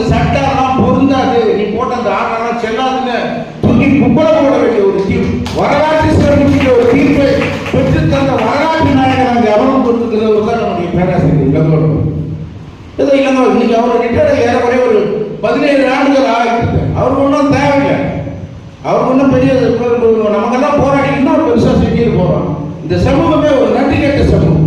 உனக்கு சட்டம்லாம் பொருந்தாது நீ போட்ட அந்த ஆர்டர்லாம் செல்லாதுன்னு தூக்கி குப்பளம் போட வேண்டிய ஒரு தீர்ப்பு. வரலாற்று சிறப்புக்கு ஒரு தீர்ப்பை பெற்று தந்த வரலாற்று நாயகர் அங்கே அவரும் கொடுத்துக்கிறவர் தான் நம்முடைய பேராசிரியர் இளங்கோடு ஏதோ இளங்கோவன் இன்னைக்கு அவர் ரிட்டையர் ஏறக்குறைய ஒரு பதினேழு ஆண்டுகள் ஆகிட்டு அவர் ஒன்றும் தேவையில்லை. அவர் ஒன்றும் பெரிய நமக்கெல்லாம் போராடி இன்னும் பெருசாக செஞ்சுட்டு போகிறோம் இந்த சமூகமே ஒரு நன்றி கெட்ட சமூகம்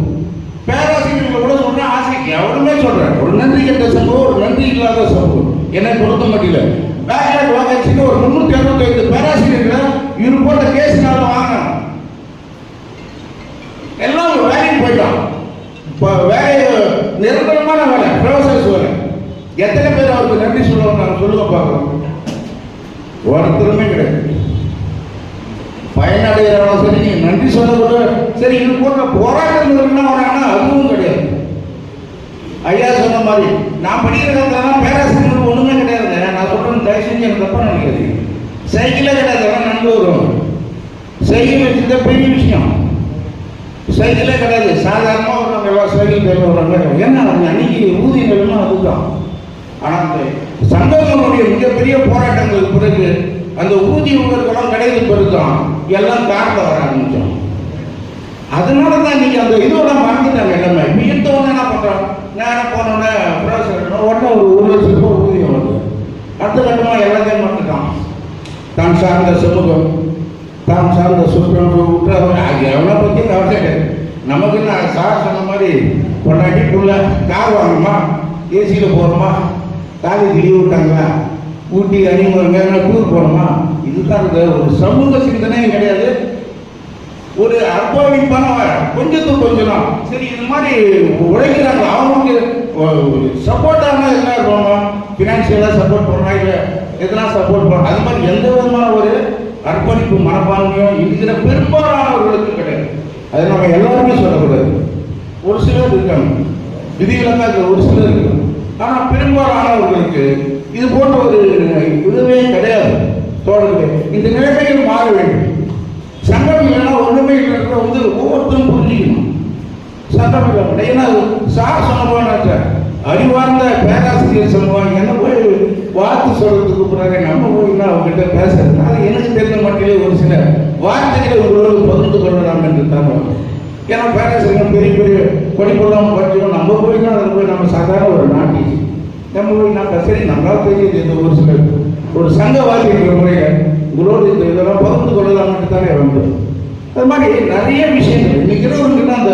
பேராசிரியர்கள் கூட சொன்னா ஆசைக்கு அவருமே சொல்றேன் ஒரு நன்றி என்ற சம்பவம் ஒரு நன்றி இல்லாத சம்பவம் என்னை பொறுத்த மட்டும் பேக்லாக் வேகன்சிக்கு ஒரு முன்னூத்தி அறுபத்தைந்து பேராசிரியர்களை இவர் போட்ட கேஸ்னால வாங்கினாங்க எல்லாம் ஒரு வேலைக்கு போயிட்டான். இப்போ வேலை நிரந்தரமான வேலை ப்ரொஃபசர்ஸ் வேலை. எத்தனை பேர் அவருக்கு நன்றி சொல்லுவாங்க நாங்கள் சொல்லுங்க பார்க்கலாம் ஒருத்தருமே கிடையாது. பயனடைகிறவங்க சரி நீங்க நன்றி சொல்ல சரி இது போன்ற போராட்டம் இருக்குன்னா வராங்கன்னா ஐயா சொன்ன மாதிரி நான் படிக்கிற காலத்துலலாம் ஒன்றுமே கிடையாது கிடையாதுங்க. நான் சொல்கிறேன் தயவு செஞ்சு எனக்கு தப்பாக நினைக்காதீங்க. சைக்கிளே கிடையாது எல்லாம் நடந்து வருவாங்க சைக்கிள் வச்சுருந்தா பெரிய விஷயம். சைக்கிளே கிடையாது. சாதாரணமாக ஒரு எல்லாம் சைக்கிள் தேவை வர்றாங்க ஏன்னா அன்னைக்கு அன்னைக்கு ஊதியங்கள்னா அதுதான். ஆனால் அந்த சங்கங்களுடைய மிகப்பெரிய போராட்டங்களுக்கு பிறகு அந்த ஊதிய உணர்வுகளும் கிடையாது பிறகுதான் எல்லாம் காரணம் வர ஆரம்பித்தோம் அதனால தான் இன்னைக்கு அந்த இதோட தான் சார்ந்த சமூகம் தான் சார்ந்த சுற்றம் விட்டு அது எவ்வளோ பற்றி அவசியம் கிடையாது நமக்கு நான் சார் சொன்ன மாதிரி பொண்டாட்டி புள்ள கார் வாங்கணுமா ஏசியில் போகிறோமா காலேஜ் லீவ் விட்டாங்களா ஊட்டி அறிமுகங்க டூர் போகணுமா இதுதான் ஒரு சமூக சிந்தனையும் கிடையாது ஒரு அர்ப்பணிப்பான கொஞ்சத்துக்கு கொஞ்சம் தான் சரி இந்த மாதிரி உழைக்கிறாங்க அவங்களுக்கு சப்போர்ட்டாக என்ன இருப்பாங்க? ஃபினான்ஷியலாக சப்போர்ட் பண்ணுறா இல்லை எதெல்லாம் சப்போர்ட் பண்ணுறோம் அது மாதிரி எந்த விதமான ஒரு அர்ப்பணிப்பு மனப்பான்மையும் இருக்கிற பெரும்பாலானவர்களுக்கு கிடையாது. அதை நம்ம எல்லாருமே சொல்லக்கூடாது. ஒரு சிலர் இருக்காங்க. விதிவிலக்கா இருக்கிற ஒரு சிலர் இருக்காங்க. ஆனால் பெரும்பாலானவர்களுக்கு இது போன்ற ஒரு இதுவே கிடையாது. தோழர்களே இந்த நிலைமைகள் மாற வேண்டும். சங்கம் இல்லைன்னா ஒன்றுமே இல்லை வந்து சங்கம் ஏன்னா சார் சொன்ன அறிவார்ந்த பேராசிரியர் சொல்லுவாங்க. என்ன போய் வார்த்தை சொல்றதுக்கு பிறகு நம்ம போய் அவங்ககிட்ட பேசுறது? அது எனக்கு தெரிந்த மட்டிலே ஒரு சில வார்த்தைகளை உங்களோடு பகிர்ந்து கொள்ளலாம் என்று தான் ஏன்னா பேராசிரியர் பெரிய பெரிய படிப்பெல்லாம் படிச்சோம் நம்ம போய் தான் அதில் போய் நம்ம சாதாரண ஒரு நாட்டி. நம்ம போய் நம்ம சரி நல்லா தெரியுது இந்த ஒரு சில ஒரு சங்கவாதி என்ற முறையில் உங்களோடு இந்த இதெல்லாம் பகிர்ந்து கொள்ளலாம்னு தானே வந்து அது மாதிரி நிறைய விஷயங்கள். இன்னைக்கு அந்த